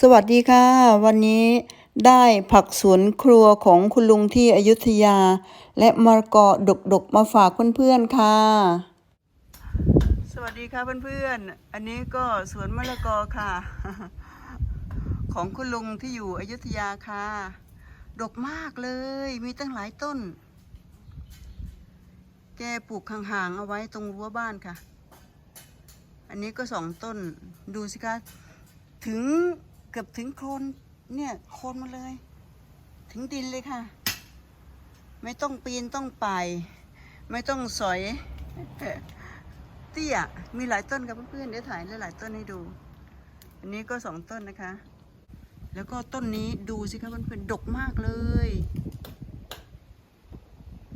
สวัสดีค่ะ วันนี้ได้ผักสวนครัวของคุณลุงที่อยุธยา และมะกอดกๆมาฝากเพื่อนๆค่ะ สวัสดีค่ะเพื่อนๆ อันนี้ก็สวนมะละกอค่ะ ของคุณลุงที่อยู่อยุธยาค่ะ ดกมากเลยมีตั้งหลายต้น แกปลูกห่างๆเอาไว้ตรงรั้วบ้านค่ะ อันนี้ก็สองต้นดูสิคะถึง กือบถึงโคลนเนี่ยโคลนมาเลย ถึงดินเลยค่ะ ไม่ต้องปีนต้องป่ายไม่ต้องสอยเตี้ยมีหลายต้นครับเพื่อนๆเดี๋ยวถ่ายหลายๆต้นให้ดู อันนี้ก็สองต้นนะคะ แล้วก็ต้นนี้ดูสิคะเพื่อนๆดกมากเลย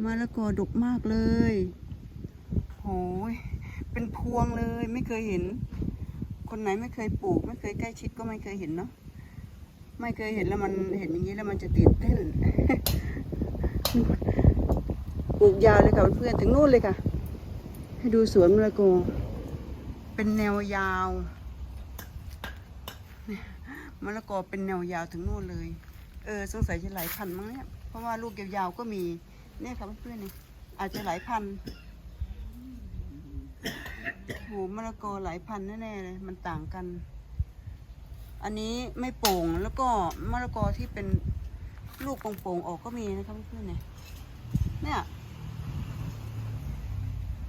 มะละกอดกมากเลยโหยเป็นพวงเลยไม่เคยเห็น คนไหนไม่เคยปลูก ไม่เคยใกล้ชิดก็ไม่เคยเห็นเนาะไม่เคยเห็นแล้วมันเห็นอย่างนี้แล้วมันจะตื่นเต้นปลูกยาวเลยค่ะเพื่อนถึงนู่นเลยค่ะ ให้ดูสวนมะละกอเป็นแนวยาวมะละกอเป็นแนวยาวถึงนู่นเลย เออสงสัยจะหลายพันมั้งเนี่ยเพราะว่าลูกยาวๆก็มีเนี่ยค่ะเพื่อนๆนี่อาจจะหลายพัน โหมะละกอหลายพันแน่ๆเลย มันต่างกัน อันนี้ไม่โป่งแล้วก็มะละกอที่เป็นลูกโป่งๆออกก็มีนะครับเพื่อนๆเนี่ยเนี่ย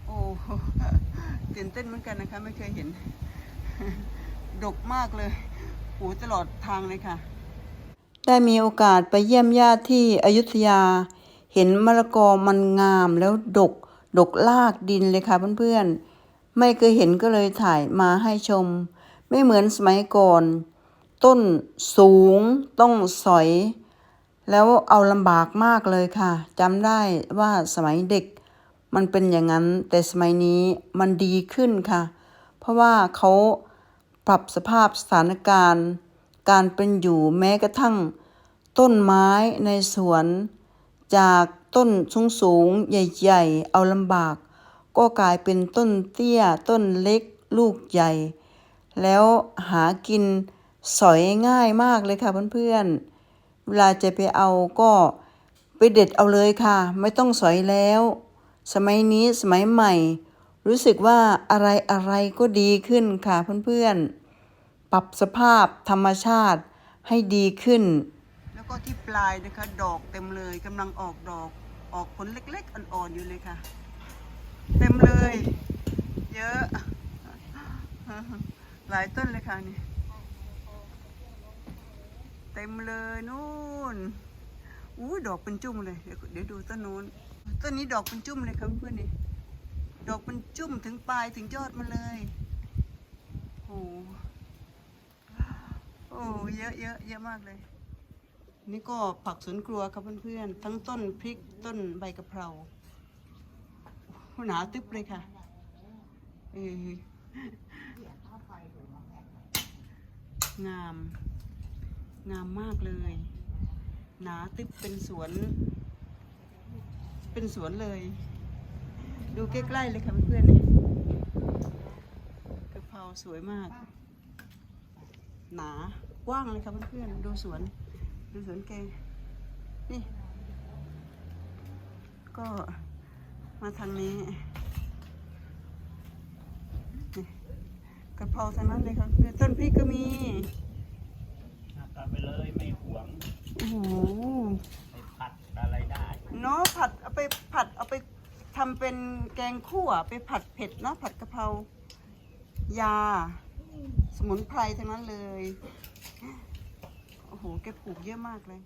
โอ้ตื่นเต้นเหมือนกันนะคะ ไม่เคยเห็น ดกมากเลยโหตลอดทางเลยค่ะ ได้มีโอกาสไปเยี่ยมญาติที่อยุธยา เห็นมะละกอมันงามแล้วดก ดกลากดินเลยค่ะเพื่อนๆ ไม่เคยเห็นก็เลยถ่ายมาให้ชม ไม่เหมือนสมัยก่อน ต้นสูงต้องสอย แล้วเอาลำบากมากเลยค่ะจำได้ว่าสมัยเด็กมันเป็นอย่างนั้น แต่สมัยนี้มันดีขึ้นค่ะ เพราะว่าเขาปรับสภาพสถานการณ์ การเป็นอยู่แม้กระทั่ง ต้นไม้ในสวน จากต้นสูงสูงใหญ่ ๆ เอาลำบาก ก็กลายเป็นต้นเตี้ยต้นเล็กลูกใหญ่ แล้วหากินสอยง่ายมากเลยค่ะเพื่อนๆ เวลาจะไปเอาก็ไปเด็ดเอาเลยค่ะ ไม่ต้องสอยแล้ว สมัยนี้สมัยใหม่ รู้สึกว่าอะไรอะไรก็ดีขึ้นค่ะเพื่อนๆ ปรับสภาพธรรมชาติให้ดีขึ้น แล้วก็ที่ปลายนะคะ ดอกเต็มเลยกำลังออกดอกออกผลเล็กๆ อ่อนๆอยู่เลยค่ะ เต็มเลย เยอะ หลายต้นเลยค่ะนี่ เต็มเลยนู่นอู้ดอกเป็นจุ่มเลย เดี๋ยวเดี๋ยวดูต้นนู้น ต้นนี้ดอกเป็นจุ่มเลยครับเพื่อนนี่ ดอกเป็นจุ่มถึงปลายถึงยอดมันเลยโอ้โหโอ้เยอะเยอะเยอะมากเลย นี่ก็ผักสวนครัวครับเพื่อนๆ ทั้งต้นพริกต้นใบกะเพรา หนาตึ๊บเลยค่ะเอองาม งามมากเลย หนาตึ๊บเป็นสวน เป็นสวนเลย ดูใกล้ๆเลยค่ะเพื่อนๆนี่กะเพราสวยมาก หนากว้างเลยค่ะเพื่อนๆดูสวน ดูสวนแกนี่ ก็ มาทางนี้นี่กะเพราทางนั้นเลยค่ะเพื่อนต้นพริกก็มีกลับไปเลยไม่หวงโอ้โหไปผัดอะไรได้เนาะผัดเอาไปผัดเอาไปทำเป็นแกงคั่วไปผัดเผ็ดเนาะผัดกะเพรายา สมุนไพรทั้งนั้นเลย โอ้โห แกปลูกเยอะมากเลย